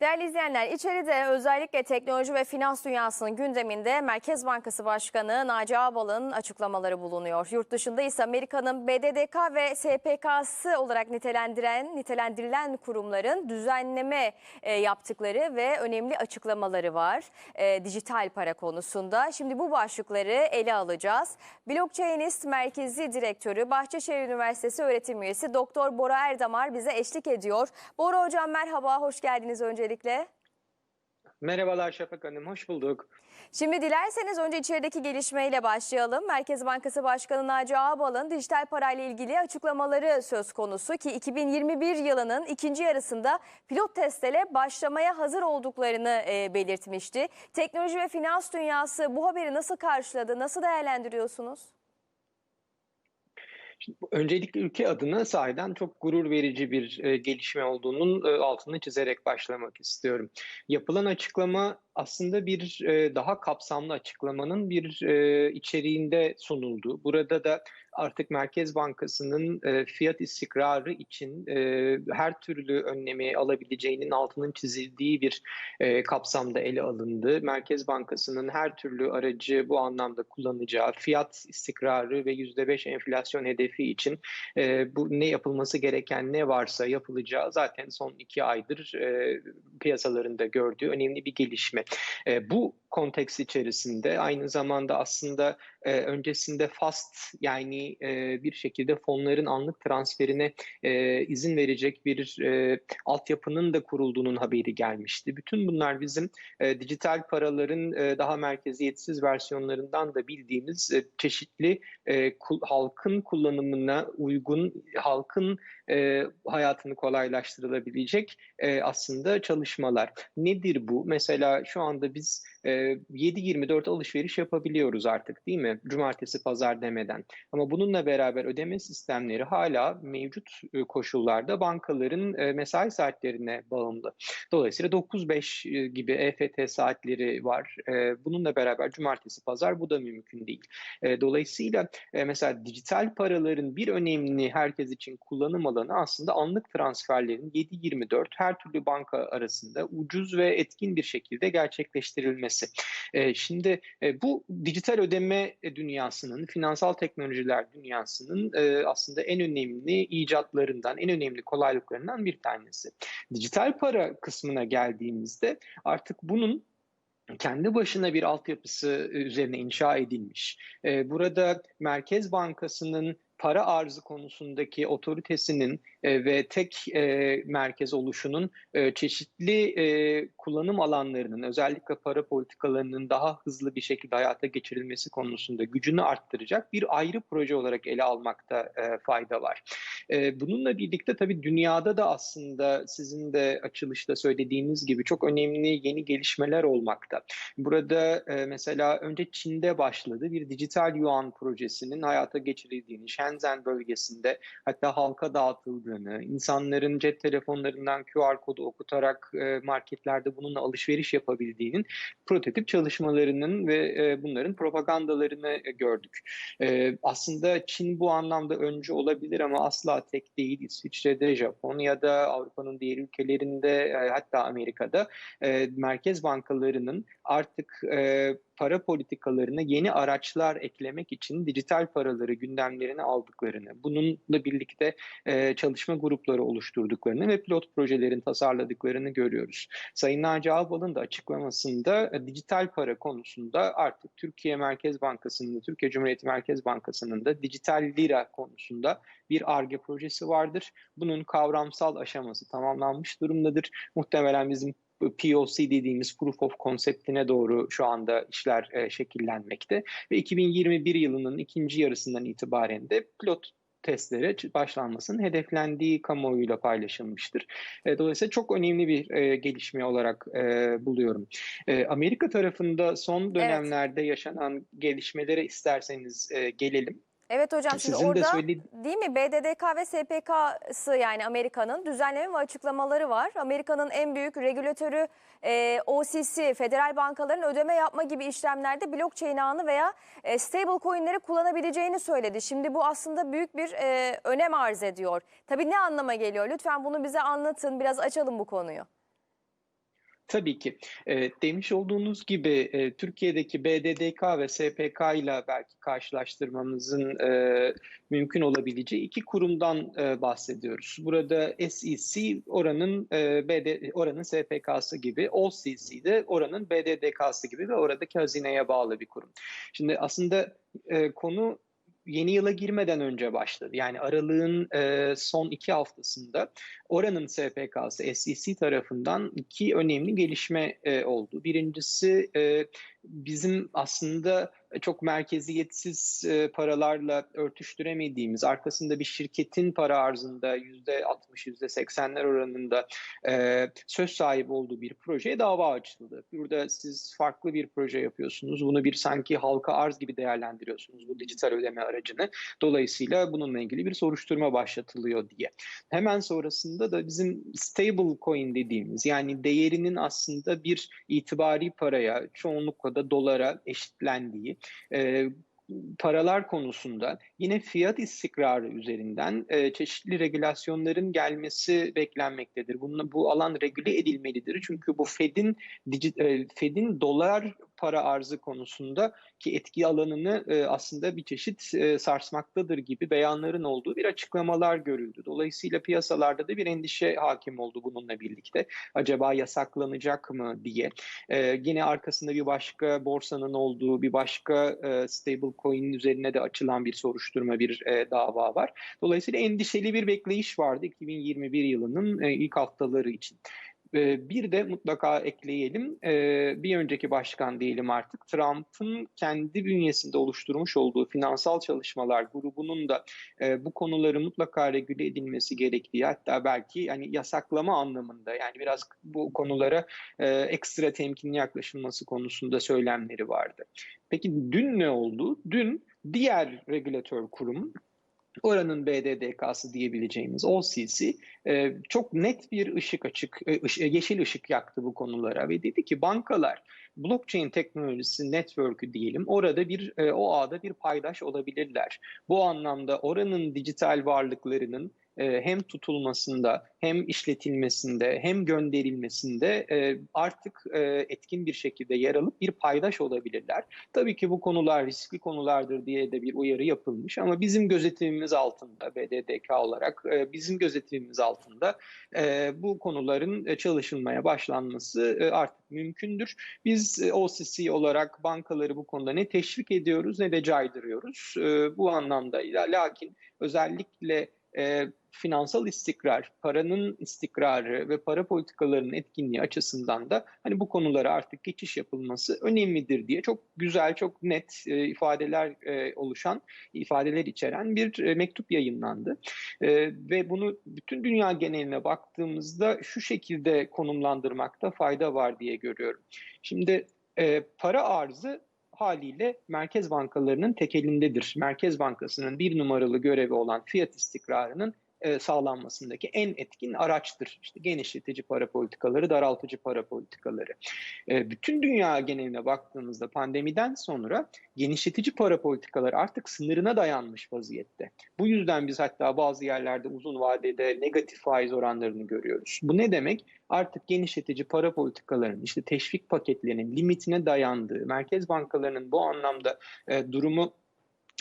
Değerli izleyenler, içeride özellikle teknoloji ve finans dünyasının gündeminde Merkez Bankası Başkanı Naci Ağbal'ın açıklamaları bulunuyor. Yurt dışında ise Amerika'nın BDDK ve SPK'sı olarak nitelendiren, nitelendirilen kurumların düzenleme e, yaptıkları ve önemli açıklamaları var e, dijital para konusunda. Şimdi bu başlıkları ele alacağız. Blockchainist Merkezi Direktörü Bahçeşehir Üniversitesi öğretim üyesi Doktor Bora Erdamar bize eşlik ediyor. Bora Hocam merhaba, hoş geldiniz öncelikle. Merhabalar Şafak Hanım, hoş bulduk. Şimdi dilerseniz önce içerideki gelişmeyle başlayalım. Merkez Bankası Başkanı Naci Ağbal'ın dijital parayla ilgili açıklamaları söz konusu ki 2021 yılının ikinci yarısında pilot testle başlamaya hazır olduklarını e, belirtmişti. Teknoloji ve finans dünyası bu haberi nasıl karşıladı, nasıl değerlendiriyorsunuz? Şimdi, öncelikle ülke adına sahiden çok gurur verici bir e, gelişme olduğunun e, altını çizerek başlamak istiyorum. Yapılan açıklama aslında bir e, daha kapsamlı açıklamanın bir e, içeriğinde sunuldu. Burada da artık Merkez Bankası'nın e, fiyat istikrarı için e, her türlü önlemi alabileceğinin altının çizildiği bir e, kapsamda ele alındı. Merkez Bankası'nın her türlü aracı bu anlamda kullanacağı fiyat istikrarı ve %5 enflasyon hedefi için e, bu ne yapılması gereken ne varsa yapılacağı zaten son iki aydır e, piyasalarında gördüğü önemli bir gelişme. E, bu konteks içerisinde aynı zamanda aslında e, öncesinde fast yani e, bir şekilde fonların anlık transferine e, izin verecek bir e, altyapının da kurulduğunun haberi gelmişti. Bütün bunlar bizim e, dijital paraların e, daha merkeziyetsiz versiyonlarından da bildiğimiz e, çeşitli e, kul, halkın kullanımına uygun, halkın e, hayatını kolaylaştırılabilecek e, aslında çalışmalar. Nedir bu? Mesela şu anda biz 7-24 alışveriş yapabiliyoruz artık değil mi? Cumartesi, pazar demeden. Ama bununla beraber ödeme sistemleri hala mevcut e, koşullarda bankaların e, mesai saatlerine bağımlı. Dolayısıyla 9-5 e, gibi EFT saatleri var. E, bununla beraber cumartesi, pazar bu da mümkün değil. E, dolayısıyla e, mesela dijital paraların bir önemli herkes için kullanım alanı aslında anlık transferlerin 7-24 her türlü banka arasında ucuz ve etkin bir şekilde gerçekleştirilmesi. E, şimdi e, bu dijital ödeme dünyasının, finansal teknolojiler dünyasının e, aslında en önemli icatlarından, en önemli kolaylıklarından bir tanesi. Dijital para kısmına geldiğimizde artık bunun kendi başına bir altyapısı üzerine inşa edilmiş. Burada Merkez Bankası'nın para arzı konusundaki otoritesinin ve tek merkez oluşunun çeşitli kullanım alanlarının özellikle para politikalarının daha hızlı bir şekilde hayata geçirilmesi konusunda gücünü arttıracak bir ayrı proje olarak ele almakta e, fayda var. E, bununla birlikte tabii dünyada da aslında sizin de açılışta söylediğiniz gibi çok önemli yeni gelişmeler olmakta. Burada e, mesela önce Çin'de başladı bir dijital yuan projesinin hayata geçirildiğini, Shenzhen bölgesinde hatta halka dağıtıldığını, insanların cep telefonlarından QR kodu okutarak e, marketlerde bununla alışveriş yapabildiğinin prototip çalışmalarının ve e, bunların propagandalarını gördük. E, aslında Çin bu anlamda öncü olabilir ama asla tek değil. İsviçre'de, Japonya'da, Avrupa'nın diğer ülkelerinde hatta Amerika'da merkez bankalarının artık para politikalarına yeni araçlar eklemek için dijital paraları gündemlerine aldıklarını, bununla birlikte e, çalışma grupları oluşturduklarını ve pilot projelerin tasarladıklarını görüyoruz. Sayın Naci Ağbal'ın da açıklamasında e, dijital para konusunda artık Türkiye Merkez Bankası'nın, Türkiye Cumhuriyeti Merkez Bankası'nın da dijital lira konusunda bir ARGE projesi vardır. Bunun kavramsal aşaması tamamlanmış durumdadır. Muhtemelen bizim POC dediğimiz Proof of Concept'ine doğru şu anda işler e, şekillenmekte ve 2021 yılının ikinci yarısından itibaren de pilot testlere başlanmasının hedeflendiği kamuoyuyla paylaşılmıştır. E, dolayısıyla çok önemli bir e, gelişme olarak e, buluyorum. E, Amerika tarafında son dönemlerde evet. yaşanan gelişmelere isterseniz e, gelelim. Evet hocam şimdi Sizin de orada söyledi- değil mi BDDK ve SPK'sı yani Amerika'nın düzenleme ve açıklamaları var. Amerika'nın en büyük regülatörü e, OCC, federal bankaların ödeme yapma gibi işlemlerde blockchain ağını veya e, stable coinleri kullanabileceğini söyledi. Şimdi bu aslında büyük bir e, önem arz ediyor. Tabii ne anlama geliyor? Lütfen bunu bize anlatın, biraz açalım bu konuyu. Tabii ki. Eee, demiş olduğunuz gibi, eee, Türkiye'deki BDDK ve SPK'yla belki karşılaştırmamızın, eee, mümkün olabileceği 2 kurumdan, eee, bahsediyoruz. Burada SEC oranın, eee, BD oranın SPK'sı gibi, OCC de oranın BDDK'sı gibi ve oradaki hazineye bağlı bir kurum. Şimdi aslında, eee, konu yeni yıla girmeden önce başladı. Yani aralığın, eee, son 2 haftasında oranın SPK'sı SEC tarafından 2 önemli gelişme, eee, oldu. Birincisi, eee, bizim aslında çok merkeziyetsiz, eee, paralarla örtüştüremediğimiz, arkasında bir şirketin para arzında %60, %80'ler oranında, eee, söz sahibi olduğu bir projeye dava açıldı. Burada siz farklı bir proje yapıyorsunuz. Bunu bir sanki halka arz gibi değerlendiriyorsunuz bu dijital ödeme aracını. Dolayısıyla bununla ilgili bir soruşturma başlatılıyor diye. Hemen sonrasında da bizim stable coin dediğimiz yani değerinin aslında bir itibari paraya, çoğunlukla da dolara eşitlendiği, eee, paralar konusunda yine fiyat istikrarı üzerinden, eee, çeşitli regülasyonların gelmesi beklenmektedir. Bununla bu alan regüle edilmelidir. Çünkü bu Fed'in eee, Fed'in dolar para arzı konusundaki etki alanını, eee, aslında bir çeşit, eee, sarsmaktadır gibi beyanların olduğu bir açıklamalar görüldü. Dolayısıyla piyasalarda da bir endişe hâkim oldu bununla birlikte. Acaba yasaklanacak mı diye. Eee, gene arkasında bir başka borsanın olduğu, bir başka, eee, stable coin üzerine de açılan bir soruşturma, bir, eee, dava var. Dolayısıyla endişeli bir bekleyiş vardı 2021 yılının, eee, ilk haftaları için. Eee, bir de mutlaka ekleyelim, eee, bir önceki başkan diyelim artık, Trump'ın kendi bünyesinde oluşturmuş olduğu finansal çalışmalar grubunun da, eee, bu konuları mutlaka regüle edilmesi gerektiği hatta belki hani yasaklama anlamında yani biraz bu konulara, eee, ekstra temkinli yaklaşılması konusunda söylemleri vardı. Peki dün ne oldu? Dün diğer regülatör kurum, oranın BDDK'sı diyebileceğimiz OCC, eee, çok net bir ışık açık eee, ış yeşil ışık yaktı bu konulara ve dedi ki bankalar blockchain teknolojisi network'ü diyelim, orada bir, o ağda bir paydaş olabilirler. Bu anlamda oranın dijital varlıklarının, eee, hem tutulmasında hem işletilmesinde hem gönderilmesinde, eee, artık, eee, etkin bir şekilde yer alıp bir paydaş olabilirler. Tabii ki bu konular riskli konulardır diye de bir uyarı yapılmış ama bizim gözetimimiz altında BDDK olarak, bizim gözetimimiz altında, bu konuların, çalışılmaya başlanması, artık mümkündür. Biz, OCC olarak bankaları bu konuda ne teşvik ediyoruz ne de caydırıyoruz. Bu anlamda la lakin özellikle, eee, finansal istikrar, paranın istikrarı ve para politikalarının etkinliği açısından da hani bu konulara artık geçiş yapılması önemlidir diye çok güzel, çok net, eee, ifadeler, eee, oluşan, ifadeler içeren bir, eee, mektup yayınlandı. Eee, ve bunu bütün dünya geneline baktığımızda şu şekilde konumlandırmakta fayda var diye görüyorum. Şimdi, eee, para arzı hâliyle merkez bankalarının tekelindedir. Merkez Bankası'nın 1 numaralı görevi olan fiyat istikrarının, sağlanmasındaki en etkin araçtır. İşte genişletici para politikaları, daraltıcı para politikaları. Eee, bütün dünya geneline baktığımızda pandemiden sonra genişletici para politikaları artık sınırına dayanmış vaziyette. Bu yüzden biz hatta bazı yerlerde uzun vadede negatif faiz oranlarını görüyoruz. Bu ne demek? Artık genişletici para politikalarının, işte teşvik paketlerinin limitine dayandığı, merkez bankalarının bu anlamda, eee, durumu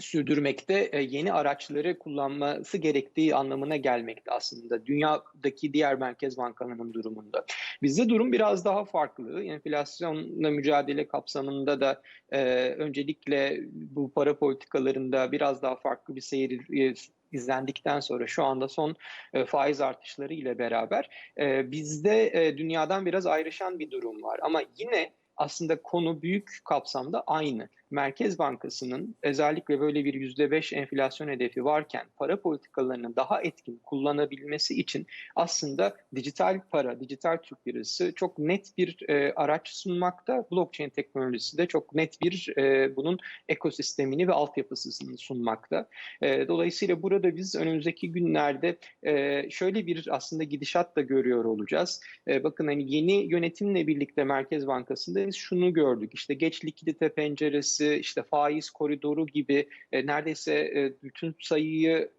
sürdürmekte, eee, yeni araçları kullanması gerektiği anlamına gelmekte aslında dünyadaki diğer merkez bankalarının durumunda. Bizde durum biraz daha farklı. Enflasyonla mücadele kapsamında da, eee, öncelikle bu para politikalarında biraz daha farklı bir seyir, eee, izlendikten sonra şu anda son, eee, faiz artışları ile beraber, eee, bizde, eee, dünyadan biraz ayrışan bir durum var ama yine aslında konu büyük kapsamda aynı. Merkez Bankası'nın özellikle böyle bir %5 enflasyon hedefi varken para politikalarını daha etkin kullanabilmesi için aslında dijital para, dijital Türk lirası çok net bir, eee, araç sunmakta. Blockchain teknolojisi de çok net bir, eee, bunun ekosistemini ve altyapısını sunmakta. Eee, dolayısıyla burada biz önümüzdeki günlerde, eee, şöyle bir aslında gidişat da görüyor olacağız. Eee, bakın hani yeni yönetimle birlikte Merkez Bankası'nda biz şunu gördük. İşte geç likidite penceresi, işte faiz koridoru gibi, eee, neredeyse, eee, bütün sayıyı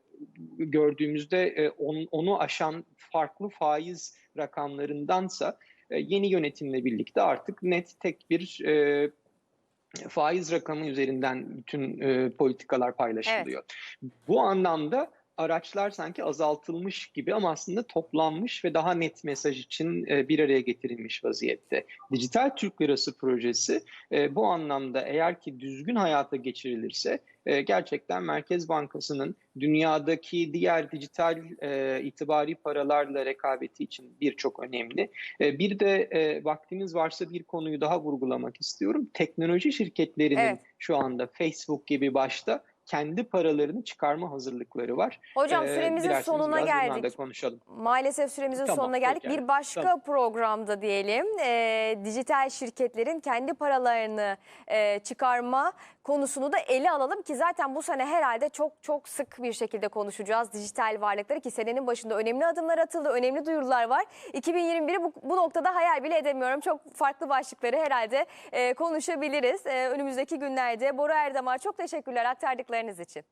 gördüğümüzde e, on- onu aşan farklı faiz rakamlarındansa e, yeni yönetimle birlikte artık net tek bir e, faiz rakamı üzerinden bütün e, politikalar paylaşılıyor. Bu anlamda araçlar sanki azaltılmış gibi ama aslında toplanmış ve daha net mesaj için e, bir araya getirilmiş vaziyette. Dijital Türk Lirası projesi e, bu anlamda eğer ki düzgün hayata geçirilirse e, gerçekten Merkez Bankası'nın dünyadaki diğer dijital e, itibari paralarla rekabeti için birçok önemli. E, bir de e, vaktiniz varsa bir konuyu daha vurgulamak istiyorum. Teknoloji şirketlerinin Evet. şu anda Facebook gibi başta kendi paralarını çıkarma hazırlıkları var. Hocam Ee, süremizin dilerseniz sonuna geldik. konuşalım. Maalesef süremizin Tamam, sonuna geldik. Bir başka Tamam. programda diyelim e, dijital şirketlerin kendi paralarını e, çıkarma konusunu da ele alalım ki zaten bu sene herhalde çok çok sık bir şekilde konuşacağız dijital varlıkları ki senenin başında önemli adımlar atıldı, önemli duyurular var. 2021'i bu, bu noktada hayal bile edemiyorum. Çok farklı başlıkları herhalde e, konuşabiliriz e, önümüzdeki günlerde. Bora Erdemar çok teşekkürler aktardıklarınız için.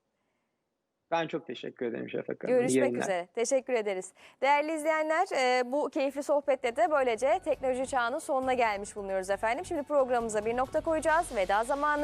Ben çok teşekkür ederim Şafak Hanım. Görüşmek üzere. Teşekkür ederiz. Değerli izleyenler e, bu keyifli sohbette de böylece teknoloji çağının sonuna gelmiş bulunuyoruz efendim. Şimdi programımıza bir nokta koyacağız. Veda zamanı.